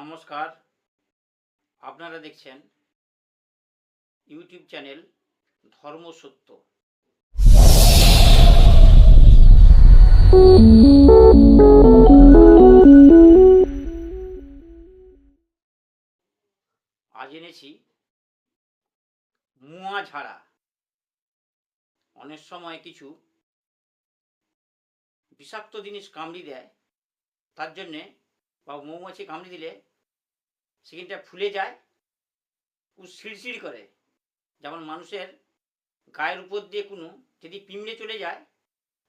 নমস্কার। আপনারা দেখছেন ইউটিউব চ্যানেল ধর্ম সত্য। আজ এনেছি মুয়া ঝাড়া। অনেক সময় কিছু বিষাক্ত জিনিস কামড়ি দেয়, তার জন্যে বা মৌমাছি কামড়ে দিলে সেখানটা ফুলে যায় ও শিরশির করে। যেমন মানুষের গায়ের উপর দিয়ে কোনো যদি পিমড়ে চলে যায়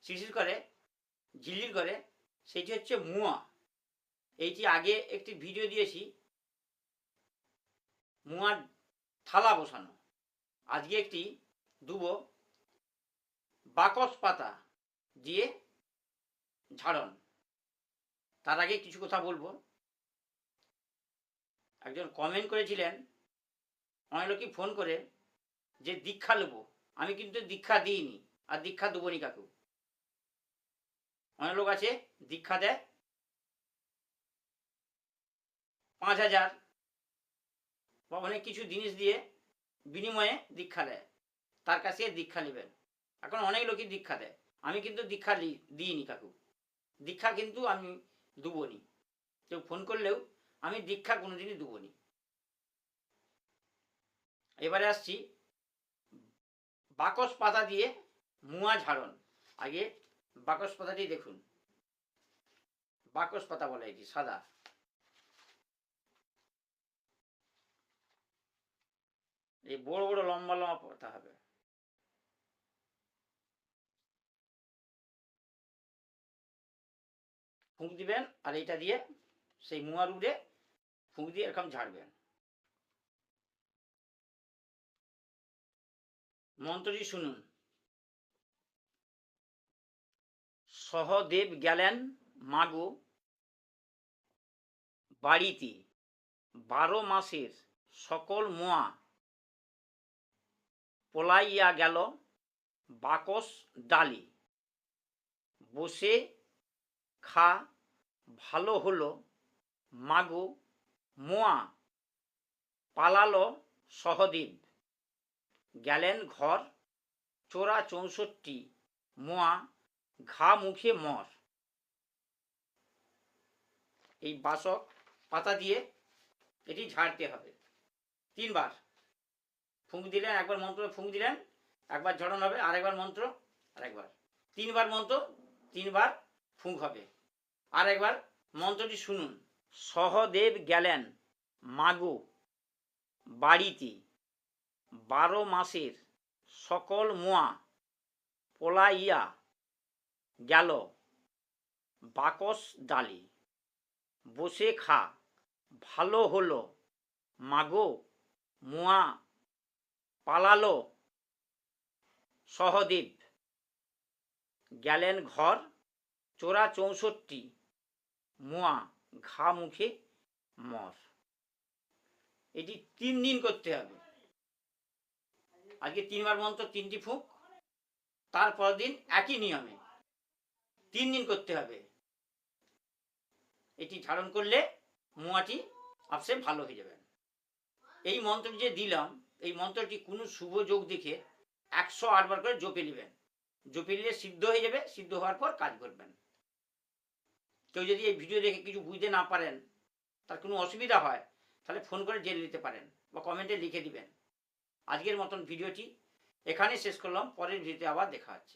শিরশির করে ঝিল্লির করে, সেটি হচ্ছে মুয়া। এইটি আগে একটি ভিডিও দিয়েছি, মুয়ার থালা বসানো। আজকে একটি দুবো বাকস পাতা দিয়ে ঝাড়ন। তার আগে কিছু কথা বলব। একজন কমেন্ট করেছিলেন, অনেক লোকই ফোন করে যে দীক্ষা নেব। আমি কিন্তু দীক্ষা দিইনি, আর দীক্ষা দেবো নি কাকু। অনেক লোক আছে, দীক্ষা দেয়। পাঁচ হাজার বা অনেক কিছু জিনিস দিয়ে বিনিময়ে দীক্ষা দেয়। তার কাছে দীক্ষা নেবেন। এখন অনেক লোকই দীক্ষা দেয়। আমি কিন্তু দীক্ষা দিইনি কাকু। দীক্ষা কিন্তু আমি দুবনি কেউ ফোন করলেও আমি দীক্ষা কোনোদিনই দুবনি এবারে আসছি, বাকস পাতা দিয়ে মুয়া ঝাড়ন। আগে বাকস পাতাটি দেখুন। বাকস পাতা বলে এটি, সাদা। এই বড় বড় লম্বা লম্বা পাতা হবে। ফুঁক দিবেন আর এইটা দিয়ে সেই মুয়ার উড়ে ফুঁক দিয়ে এরকম ঝাড়বেন। মন্ত্রটি শুনুন। সহদেব গেলেন মাগো বাড়িতে। বারো মাসের সকল মোয়া পলাইয়া গেল বাকস ডালি। বসে খা, ভালো হলো মাগো মোয়া, পালালো সহদেব গেলেন ঘর, চোরা চৌষট্টি, মোয়া, ঘা মুখে মর। এই বাসক পাতা দিয়ে এটি ঝাড়তে হবে। তিনবার। ফুঁক দিলেন, একবার মন্ত্র ফুঁক দিলেন, একবার ঝড়ন হবে, আরেকবার মন্ত্র, আরেকবার। তিনবার মন্ত্র, তিনবার ফুঁক হবে আর একবার মন্ত্রটি শুনুন। সহদেব গেলেন মাগো বাড়িতে। বারো মাসের সকল মোয়া পলাইয়া গেল বাকস ডালি। বসে খা, ভালো হলো। মাগো মোয়া পালালো। সহদেব গেলেন ঘর, চোরা চৌষট্টি মোয়া ঘা মুখে মর। এটি তিন দিন করতে হবে। আজকে তিনবার মন্ত্র, তিনটি ফুঁক তারপর দিন একই নিয়মে তিন দিন করতে হবে। এটি ধারণ করলে মোয়াটি আপসে ভালো হয়ে যাবে। এই মন্ত্রটি যে দিলাম, এই মন্ত্রটি কোনো শুভ যোগ দেখে একশো আটবার করে জপে নেবেন। জপে নিলে সিদ্ধ হয়ে যাবে, সিদ্ধ হওয়ার পর কাজ করবেন। কেউ যদি এই ভিডিও দেখে কিছু বুঝতে না পারেন, তার কোনো অসুবিধা হয়, তাহলে ফোন করে জেনে নিতে পারেন বা কমেন্টে লিখে দিবেন। আজকের মতন ভিডিওটি এখানে শেষ করলাম, পরের ভিডিওতে আবার দেখা হচ্ছে।